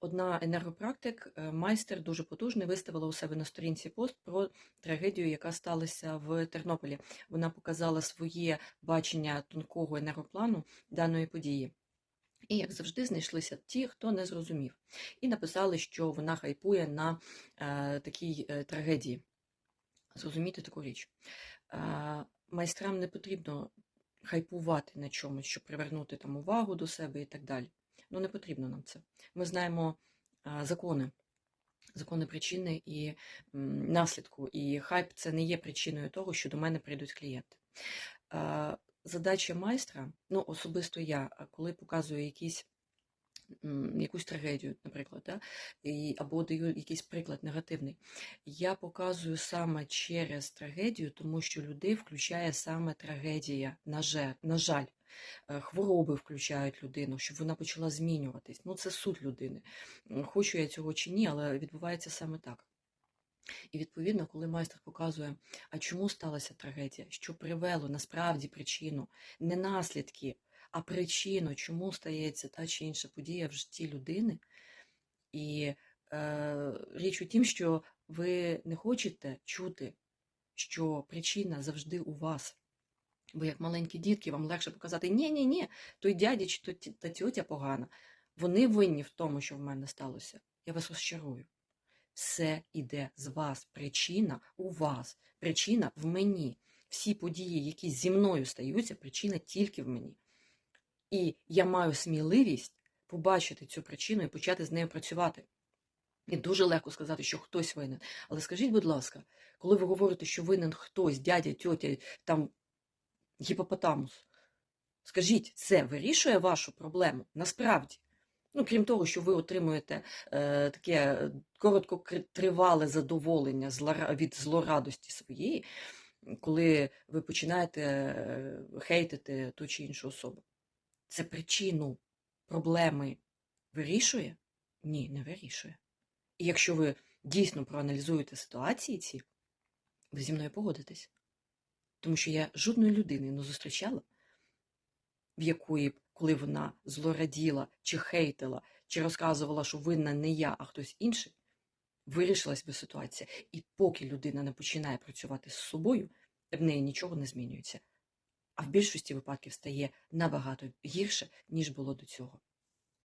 Одна енергопрактик, е, майстер дуже потужний, виставила у себе на сторінці пост про трагедію, яка сталася в Тернополі. Вона показала своє бачення тонкого енергоплану даної події. І, як завжди, знайшлися ті, хто не зрозумів, і написали, що вона хайпує на е, такій е, трагедії. Зрозуміти таку річ. Е, майстрам не потрібно хайпувати на чомусь, щоб привернути там увагу до себе і так далі. Ну, не потрібно нам це. Ми знаємо а, закони, закони причини і наслідку. І хайп це не є причиною того, що до мене прийдуть клієнти. А, задача майстра, ну, особисто я, коли показую якісь. Якусь трагедію, наприклад, да? і, або даю якийсь приклад негативний. Я показую саме через трагедію, тому що людей включає саме трагедія, на жаль. Е, Хвороби включають людину, щоб вона почала змінюватись. Ну, це суть людини. Хочу я цього чи ні, але відбувається саме так. І відповідно, коли майстер показує, а чому сталася трагедія, що привело насправді причину, не наслідки, а причину, чому стається та чи інша подія в житті людини. І е, річ у тім, що ви не хочете чути, що причина завжди у вас. Бо як маленькі дітки, вам легше показати, ні, ні, ні, той дядя чи та тьотя погана. Вони винні в тому, що в мене сталося. Я вас розчарую. Все іде з вас. Причина у вас, причина в мені. Всі події, які зі мною стаються, причина тільки в мені. І я маю сміливість побачити цю причину і почати з нею працювати. І дуже легко сказати, що хтось винен. Але скажіть, будь ласка, коли ви говорите, що винен хтось, дядя, тьотя, там гіпопотамус, скажіть, це вирішує вашу проблему насправді? Ну, крім того, що ви отримуєте е, таке короткотривале задоволення від злорадості своєї, коли ви починаєте е, хейтити ту чи іншу особу. Це причину проблеми вирішує? Ні, не вирішує. І якщо ви дійсно проаналізуєте ситуації ці, ви зі мною погодитесь. Тому що я жодної людини не зустрічала, в якої, б, коли вона злораділа, чи хейтила, чи розказувала, що винна не я, а хтось інший, вирішилась би ситуація. І поки людина не починає працювати з собою, в неї нічого не змінюється. А в більшості випадків стає набагато гірше, ніж було до цього.